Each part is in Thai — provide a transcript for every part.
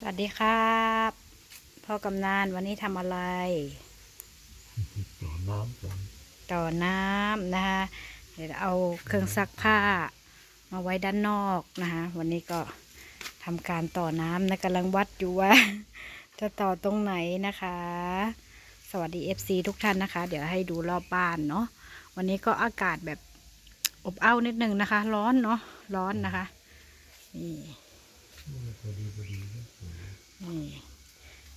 สวัสดีครับพ่อกำนันวันนี้ทำอะไร ต่อน้ำก่อนต่อน้ำนะคะเดี๋ยวเอาเครื่องซักผ้า มาไว้ด้านนอกนะคะวันนี้ก็ทำการต่อน้ำนะกำลังวัดอยู่ว่า จะต่อตรงไหนนะคะ สวัสดี FC ทุกท่านนะคะ เดี๋ยวให้ดูรอบบ้านเนาะวันนี้ก็อากาศแบบอบอ้าวนิดนึงนะคะ ร้อนเนาะร้อนนะคะนี่ นี่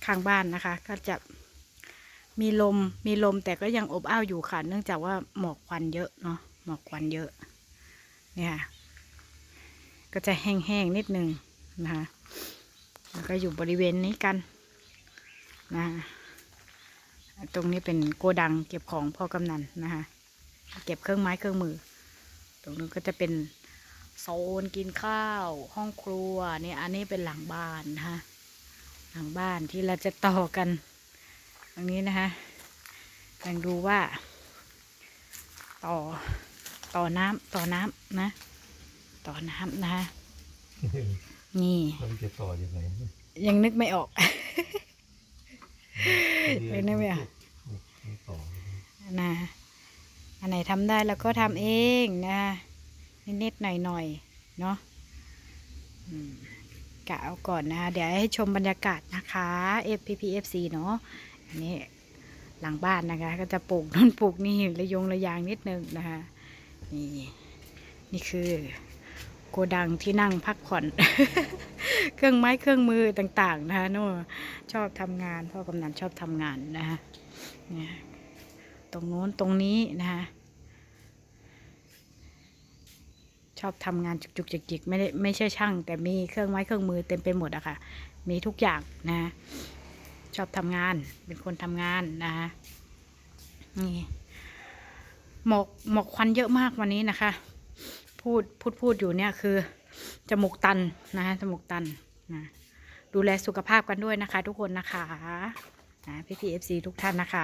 ข้างบ้านนะคะ ก็จะมีลมมีลมแต่ก็ยังอบอ้าวอยู่ค่ะ เนื่องจากว่าหมอกควันเยอะเนาะหมอกควันเยอะ เนี่ยค่ะก็จะแห้งๆนิดนึงนะคะแล้วก็อยู่บริเวณนี้กันนะตรงนี้เป็นโกดังเก็บของพ่อกำนันนะคะเก็บเครื่องไม้เครื่องมือ ตรงนู้นก็จะเป็นโซนกินข้าว ห้องครัวเนี่ยอันนี้เป็นหลังบ้านนะคะ หลังบ้านที่เราจะต่อกันตรงนี้นะคะลองดูว่า ต่อต่อน้ำต่อน้ำนะ ต่อน้ำนะคะนี่มันจะต่อยังไงยังนึกไม่ออกเออนึกไม่ออกไม่ต่อนะอันไหนทำได้เราก็ทำเองนะนิดๆหน่อยๆเนาะอืม กะเอาก่อนนะคะเดี๋ยวให้ชมบรรยากาศนะคะ FPPFC เนาะอันนี้หลังบ้านนะคะ ก็จะปลูกนั่นปลูกนี่ระยงระยางนิดนึงนะคะนี่นี่คือโกดังที่นั่งพักผ่อน เครื่องไม้เครื่องมือต่าง ๆ นะคะโน่ชอบทำงานพ่อกำนันชอบทำงานนะคะเนี่ยตรงโน้นตรงนี้นะคะ ชอบทำงานจุกๆจิกๆไม่ได้ไม่ใช่ช่าง แต่มีเครื่องไม้เครื่องมือเต็มไปหมดอะค่ะ มีทุกอย่างนะ ชอบทำงานเป็นคนทำงานนะคะนี่หมอกหมอกควันเยอะมากวันนี้นะคะ พูดพูดพูดอยู่เนี่ยคือจมูกตันนะคะจมูกตันนะดูแลสุขภาพกันด้วยนะคะ ทุกคนนะคะนะพี่พีเอฟซีทุกท่านนะคะ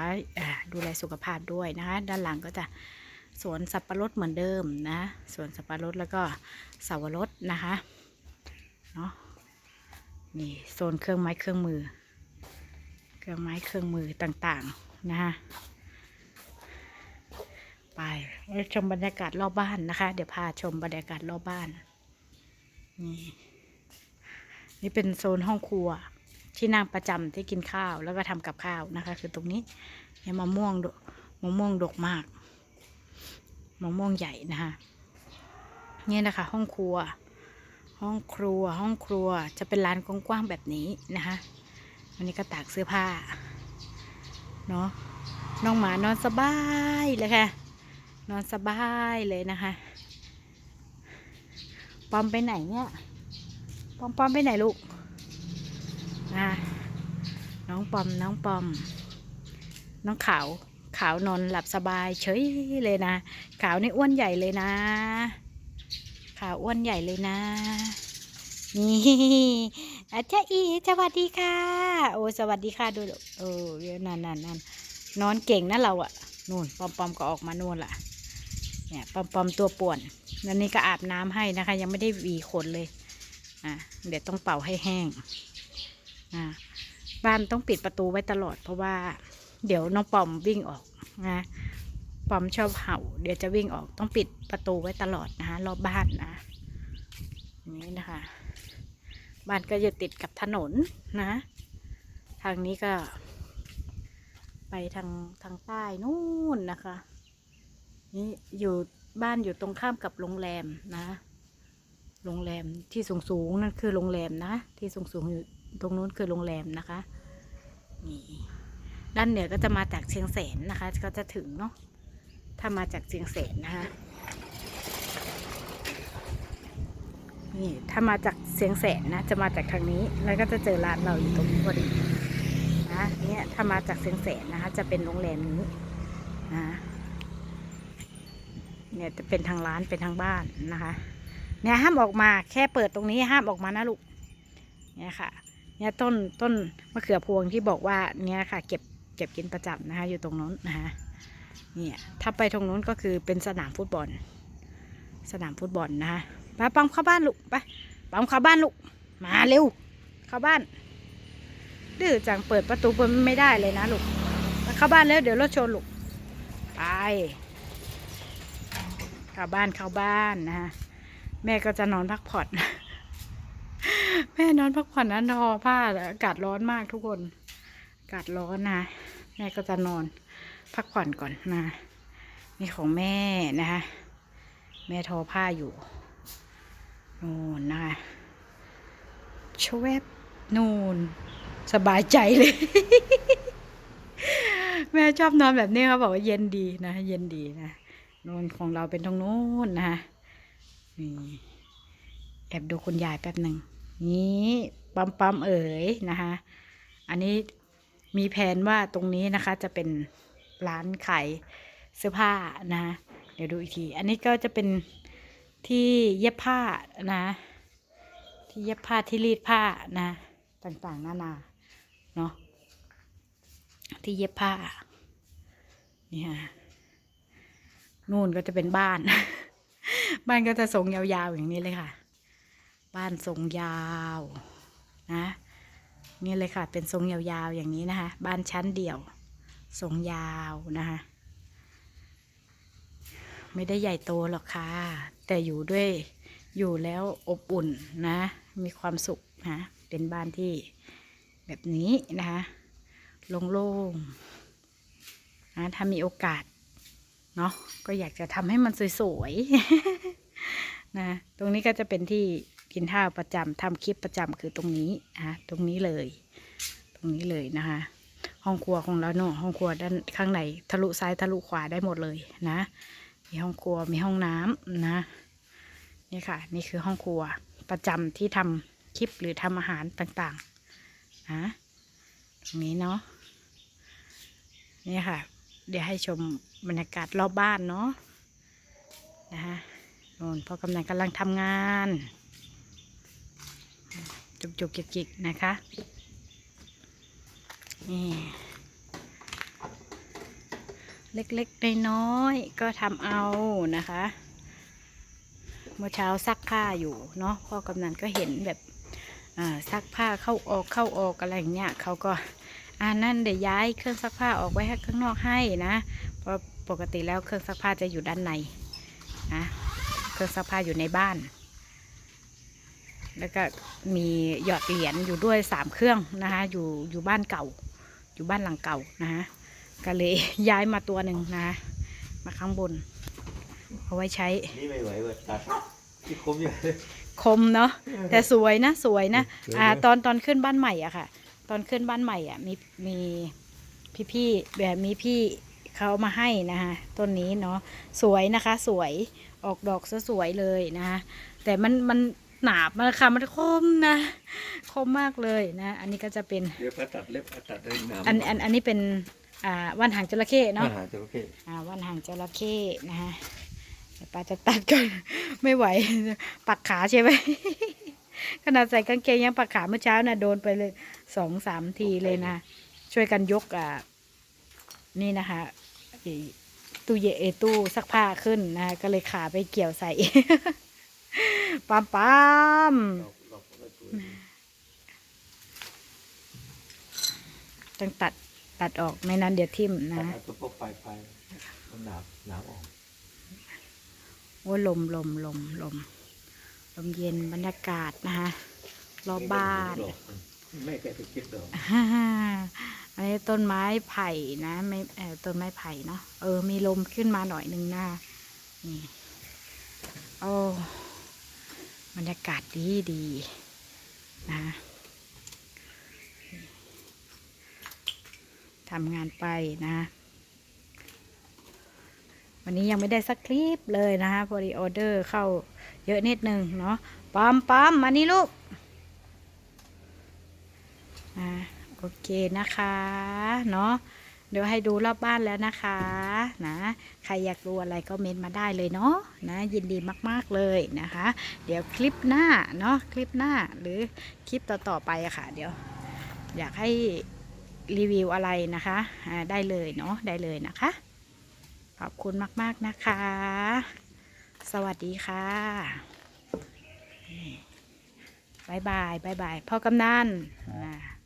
ดูแลสุขภาพด้วยนะคะ ด้านหลังก็จะ สวนสับปะรดเหมือนเดิมนะสวนสับปะรดแล้วก็สาวรสนะคะเนาะนี่โซนเครื่องไม้เครื่องมือ เครื่องไม้เครื่องมือต่างๆนะคะไปชมบรรยากาศรอบบ้านนะคะ เดี๋ยวพาชมบรรยากาศรอบบ้านนี่นี่เป็นโซนห้องครัวที่นั่งประจำที่กินข้าวแล้วก็ทำกับข้าวนะคะ คือตรงนี้เนี่ยมะม่วงดกมะม่วงดกมาก มะม่วงใหญ่นะคะเนี่ยนะคะ ห้องครัว ห้องครัว ห้องครัวจะเป็นลานกว้างๆแบบนี้นะคะวันนี้ก็ตากเสื้อผ้าเนาะน้องหมานอนสบายเลยค่ะ นอนสบายเลยนะคะปอมไปไหนเนี่ยปอมปอมไปไหนลูกนะน้องปอมน้องปอม น้องขาว ขาวนอนหลับสบายเฉยเลยนะ ขาวนี่อ้วนใหญ่เลยนะ ขาวอ้วนใหญ่เลยนะ นี่อาจารย์อีสวัสดีค่ะ โอ้สวัสดีค่ะดูโอ้เดี๋ยนั่นนั่นนั่นนอนเก่งนะเราอะนู่นปอมปอมก็ออกมานู่นละเนี่ยปอมปอมตัวป่วนนันนี้ก็อาบน้ำให้นะคะ ยังไม่ได้หวีขนเลยอะเดี๋ยวต้องเป่าให้แห้งนะบ้านต้องปิดประตูไว้ตลอดเพราะว่า เดี๋ยวน้องปอมวิ่งออก นะปอมชอบเห่า เดี๋ยวจะวิ่งออกต้องปิดประตูไว้ตลอดนะคะรอบบ้านนะนี้นะคะ บ้านก็จะติดกับถนนนะ ทางนี้ก็ ไปทางทางใต้นู่นนะคะ นี่อยู่บ้านอยู่ตรงข้ามกับโรงแรมนะ โรงแรมที่สูงสูงนั่นคือโรงแรมนะ ที่สูงสูงอยู่ตรงนู้นคือโรงแรมนะคะ นี่ ด้านเหนือก็จะมาจากเชียงแสนนะคะ ก็จะถึงเนาะถ้ามาจากเชียงแสนนะคะนี่ถ้ามาจากเชียงแสนนะ จะมาจากทางนี้แล้วก็จะเจอร้านเราอยู่ตรงนี้พอดีนะเนี่ยถ้ามาจากเชียงแสนนะคะ จะเป็นโรงแรมนี้นะเนี่ยจะเป็นทางร้านเป็นทางบ้านนะคะเนี่ยห้ามออกมาแค่เปิดตรงนี้ห้ามออกมานะลูกเนี่ยค่ะ เนี่ยต้นต้นมะเขือพวงที่บอกว่าเนี่ยค่ะ เก็บ เก็บกินประจำนะคะ อยู่ตรงนู้นนะคะเนี่ยถ้าไปตรงนู้นก็คือเป็นสนามฟุตบอล สนามฟุตบอลนะคะไปปั๊มเข้าบ้านลูกไปปั๊มเข้าบ้านลูกมาเร็ว เข้าบ้าน ดื้อจังเปิดประตูเปิดไม่ได้เลยนะลูกเข้าบ้านแล้วเดี๋ยวรถชนลูกไปเข้าบ้านเข้าบ้านนะฮะแม่ก็จะนอนพักผ่อนแม่นอนพักผ่อนนะนอผ้าอากาศร้อนมากทุกคน อากาศร้อนนะ แม่ก็จะนอนพักผ่อนก่อนนะนี่ของแม่นะคะแม่ทอผ้าอยู่นู่นนะคะชวบนู่นสบายใจเลย แม่ชอบนอนแบบนี้เขาบอกว่าเย็นดีนะ เย็นดีนะนอนของเราเป็นตรงโน้นนะคะนี่แอบดูคุณยายแป๊บหนึ่งนี่ปั๊มปั๊มเอ๋ยนะคะ อันนี้ มีแผนว่าตรงนี้นะคะจะเป็นร้านขายเสื้อผ้านะเดี๋ยวดูอีกที อันนี้ก็จะเป็นที่เย็บผ้านะ ที่เย็บผ้าที่รีดผ้านะ ต่างๆนานาเนาะที่เย็บผ้านี่ฮะนู่นก็จะเป็นบ้าน บ้านก็จะทรงยาวๆอย่างนี้เลยค่ะ บ้านทรงยาวนะ นี่เลยค่ะ เป็นทรงยาวๆอย่างนี้นะคะ บ้านชั้นเดี่ยว ทรงยาวนะคะ ไม่ได้ใหญ่โตหรอกค่ะ แต่อยู่ด้วยอยู่แล้วอบอุ่นนะ มีความสุขนะเป็นบ้านที่แบบนี้นะคะโล่งๆนะถ้ามีโอกาสเนาะก็อยากจะทำให้มันสวยๆนะตรงนี้ก็จะเป็นที่ กินข้าวประจำทำคลิปประจำคือตรงนี้นะตรงนี้เลย ตรงนี้เลยนะคะ ห้องครัวของเราเนาะห้องครัวด้านข้างในทะลุซ้ายทะลุขวาได้หมดเลยนะ มีห้องครัวมีห้องน้ำนะ นี่ค่ะ นี่คือห้องครัวประจำที่ทำคลิปหรือทำอาหารต่างๆนะตรงนี้เนาะนี่ค่ะ เดี๋ยวให้ชมบรรยากาศรอบบ้านเนาะนะคะโน่นพ่อกำนันกำลังทำงาน จุกจุกจิกๆนะคะนี่เล็กๆน้อยๆก็ทำเอานะคะ เมื่อเช้าซักผ้าอยู่เนาะพ่อกำนันก็เห็นแบบซักผ้าเข้าออกเข้าออกอะไรอย่างเงี้ยเขาก็อ่านั่นเดี๋ยวย้ายเครื่องซักผ้าออกไว้ให้ข้างนอกให้นะเพราะปกติแล้วเครื่องซักผ้าจะอยู่ด้านในนะเครื่องซักผ้าอยู่ในบ้าน แล้วก็มีหยอดเหรียญอยู่ด้วยสามเครื่องนะคะอยู่อยู่บ้านเก่า อยู่บ้านหลังเก่านะคะก็เลยย้ายมาตัวหนึ่งนะคะมาข้างบน เอาไว้ใช้นี่ไม่ไหวเว้ยตัดที่คมอยู่เลยคมเนาะแต่สวยนะสวยนะสวยนะอ่าตอนตอนขึ้นบ้านใหม่อะค่ะ ตอนขึ้นบ้านใหม่อะมีมีพี่พี่ๆแบบมีพี่เขามาให้นะคะต้นนี้เนาะสวยนะคะ สวยออกดอกซะสวยเลยนะคะแต่มันมัน หนาบมันค่ะมันคมนะ คมมากเลยนะ อันนี้ก็จะเป็นเดี๋ยวพอตัดเล็บพอตัดได้น้ำอันอันอันนี้เป็นอ่าว่านหางจระเข้เนาะอาหารจระเข้อ่าว่านหางจระเข้นะคะเดี๋ยวป้าจะตัดก่อนไม่ไหว ปักขาใช่ไหมขนาดใส่กางเกงยังปักขาเมื่อเช้านะ่ะโดนไปเลยสองสามทีเลยนะ ช่วยกันยกอ่านี่นะคะไอ้ตู้เยเอตู้ซักผ้าขึ้นนะคะก็เลยขาไปเกี่ยวใส่ ปามปามเราเราก็สวยต้องตัดตัดออกไม่นั้นเดี๋ยวทิ่มตัดนะเอาตัวพวกปลายปลายมันหนาวหนาวออกโอ้ยลมลมลมลมลมเย็นบรรยากาศนะคะรอบบ้านไม่แกไปคิดดอกฮ่าฮ่าอันนี้ต้นไม้ไผ่นะไม่เออต้นไม้ไผ่เนาะเออ มีลมขึ้นมาหน่อยหนึ่งนะนี่โอ้ บรรยากาศดีดีนะทำงานไปนะ วันนี้ยังไม่ได้สักคลิปเลยนะคะพอดีออเดอร์เข้าเยอะนิดนึงเนาะปั๊มปั๊มมานี่ลูกอ่าโอเคนะคะ เนาะ เดี๋ยวให้ดูรอบบ้านแล้วนะคะนะใครอยากดูอะไรก็เมนต์มาได้เลยเนาะนะยินดีมากๆเลยนะคะ เดี๋ยวคลิปหน้าเนาะคลิปหน้าหรือคลิปต่อๆไปอะค่ะ เดี๋ยว อยากให้รีวิวอะไรนะคะได้เลยเนาะได้เลยนะคะ ขอบคุณมากๆนะคะ สวัสดีค่ะบายบายบายบายพ่อกำนันอ่า